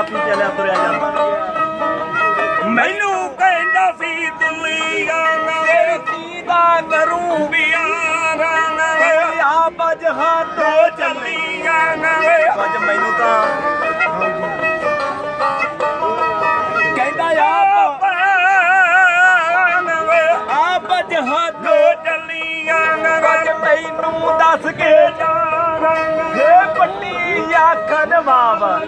ਰਾਤ ਨੂੰ ਚੱਲਿਆ ਤੁਰਿਆ ਜਾਂਦਾ। ਮੈਨੂੰ ਕਹਿੰਦਾ ਸੀ ਦੁਨੀਆ ਮੇਰੇ ਕੀ ਦਾ ਕਰੂੰ ਬਿਆਰਾ ਨਾ ਆ ਬਜ ਹਾਟੋ ਚੱਲੀਆਂ ਨਾ ਅੱਜ ਮੈਨੂੰ ਤਾਂ ਕਹਿੰਦਾ ਆ ਬਜ ਚੱਲੀਆਂ ਨਾ ਅੱਜ ਦੱਸ ਕੇ ਜਾਣਾ ਹੇ ਪੱਟੀ ਆਖਣ ਬਾਬਾ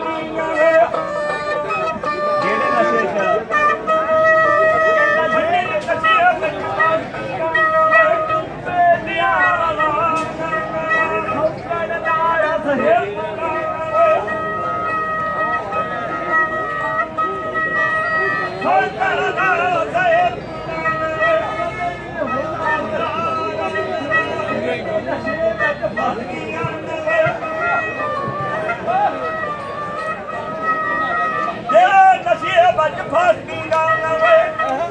ਬੱਜ ਫਸਦੀਆਂ ਵੇ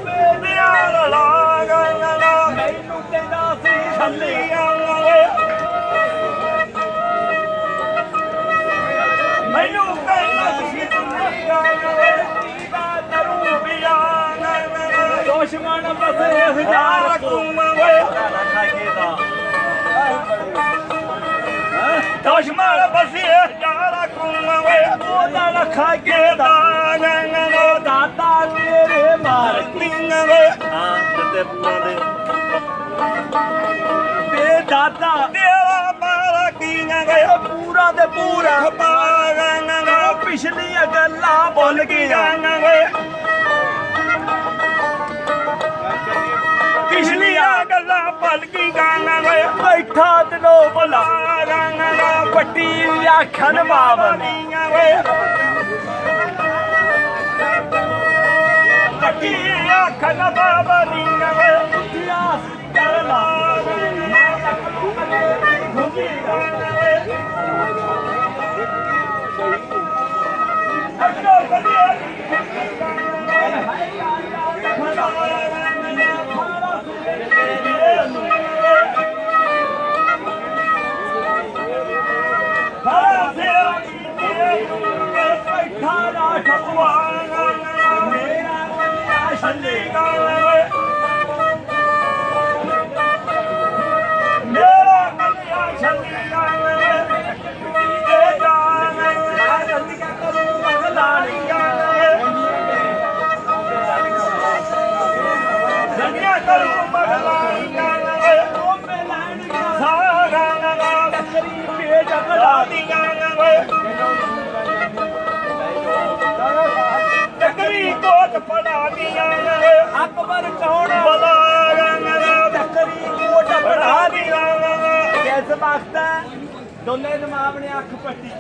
ਮੇਰੀਆਂ ਲਾਗਾਂ ਨਾ ਮੈਨੂੰ ਕਹਿੰਦਾ ਸੀ ਚੱਲੀਆਂ ਵੇ ਮੈਨੂੰ ਕਹਿੰਦਾ ਸੀ ਦੁਨੀਆ ਵੇ ਦਾ ਦਰੂ ਬਿਆਨ ਦੁਸ਼ਮਣ ਬਸੇ ਹਜ਼ਾਰ ਕੁਮ ਦੁਸ਼ਮਣ ਬਸੇ ਯਾਰ ਕੁਮ ਵੇ ਉਹਦਾ ਲੱਖਾ ਕੇ ਦਾ ਦਾਗਨ ਵੇ ਦਾਤਾ ਤੇਰੇ ਮਾਰ ਤਿੰਨ ਵੇ ਹਾਂ ਤੇ ਪੂਰਾ ਦੇ। ਤੇ ਦਾਤਾ ਤੇਰਾ ਮਾਰਾ ਕੀਆਂ ਵੇ ਇਹ ਪੂਰਾ ਦੇ ਪੂਰਾ ਵੇ ਪਿਛਲੀਆਂ ਗੱਲਾਂ ਭੁੱਲ ਗਿਆ ਪਿਛਲੀਆਂ ਗੱਲਾਂ ਭੁੱਲ ਗਈਆਂ ਵੇ ਬੈਠਾ ਤਨੋ ਭਲਾ। ਪੱਟੀ ਆਖਣ ਬਾਬਾ ਨੇ ਪੱਟੀ ਅੱਖਾਂ ڀڳوان سارا ਕੋਟ ਪੜਾ ਦੀਆਂ ਵੇ ਅਕਬਰ ਕੌਣ ਬਲਾ ਰੰਗ ਤਕਰੀ ਕੋਟ ਪੜਾ ਦੀਆਂ ਵੇ ਕਿਸ ਵਕਤ ਦੋਲੇ ਨਵਾਬ ਨੇ ਅੱਖ ਪੱਟੀ।